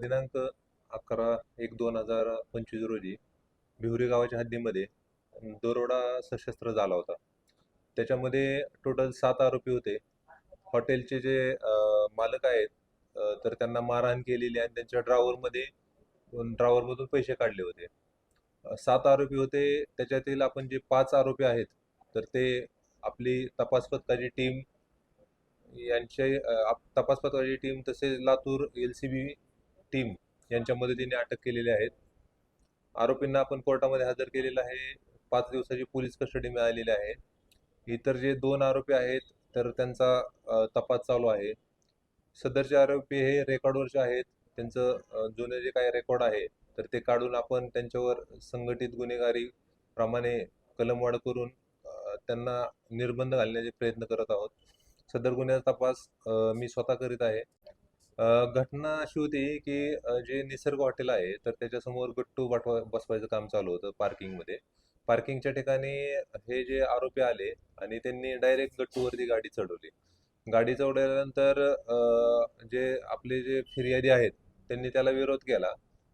दिनांक अकरा एक दोन हजार पंचवीस रोजी भिवरी गावाच्या हद्दीमध्ये दरोडा सशस्त्र झाला होता. त्याच्यामध्ये टोटल सात आरोपी होते. हॉटेलचे जे मालक आहेत तर त्यांना मारहाण केलेली आणि त्यांच्या ड्रावरमध्ये ड्रावरमधून पैसे काढले होते. सात आरोपी होते. त्याच्यातील आपण जे पाच आरोपी आहेत तर ते आपली तपास पथकाची टीम यांचे आप- तपास पथकाची टीम तसेच Latur L C B team यांच्या मदतीने अटक केलेली आहेत. आरोपींना आपण कोर्टामध्ये हजर केलेलं आहे. पाच दिवसाची पोलीस कस्टडी मिळालेली आहे. इतर जे दोन आरोपी आहेत तर त्यांचा तपास चालू आहे. सदरचे आरोपी हे रेकॉर्डवरचे आहेत. त्यांचं जुने जे काही रेकॉर्ड आहे तर ते काढून आपण त्यांच्यावर संघटित गुन्हेगारी प्रमाणे कलमवाढ करून त्यांना निर्बंध घालण्याचे प्रयत्न करत आहोत. सदर गुन्ह्याचा तपास मी स्वतः करीत आहे. घटना अशी होती की जे निसर्ग हॉटेल आहे तर त्याच्यासमोर गट्टू बटवा बसवायचं काम चालू होतं पार्किंगमध्ये. पार्किंगच्या ठिकाणी हे जे आरोपी आले आणि त्यांनी डायरेक्ट गट्टूवरती गाडी चढवली. गाडी चढवल्यानंतर जे आपले जे फिर्यादी आहेत त्यांनी त्याला विरोध केला.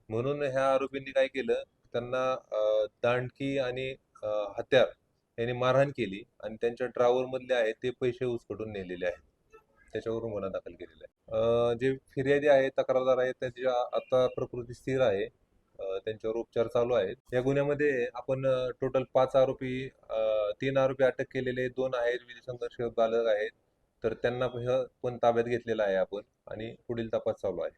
म्हणून ह्या आरोपींनी काय केलं त्यांना दांडकी आणि हत्यार यांनी मारहाण केली आणि त्यांच्या ड्रायव्हर मधले आहेत ते पैसे उचकटून नेलेले आहेत. त्याच्यावरून गुन्हा दाखल केलेला आहे. जे फिर्यादी आहेत तक्रारदार आहेत त्यांची आता प्रकृती स्थिर आहे. त्यांच्यावर उपचार चालू आहेत. या गुन्ह्यामध्ये आपण टोटल पाच आरोपी तीन आरोपी अटक केलेले दोन आहेत विधी संघर्ष बालक आहेत. तर त्यांना पण पण ताब्यात घेतलेला आहे आपण आणि पुढील तपास चालू आहे.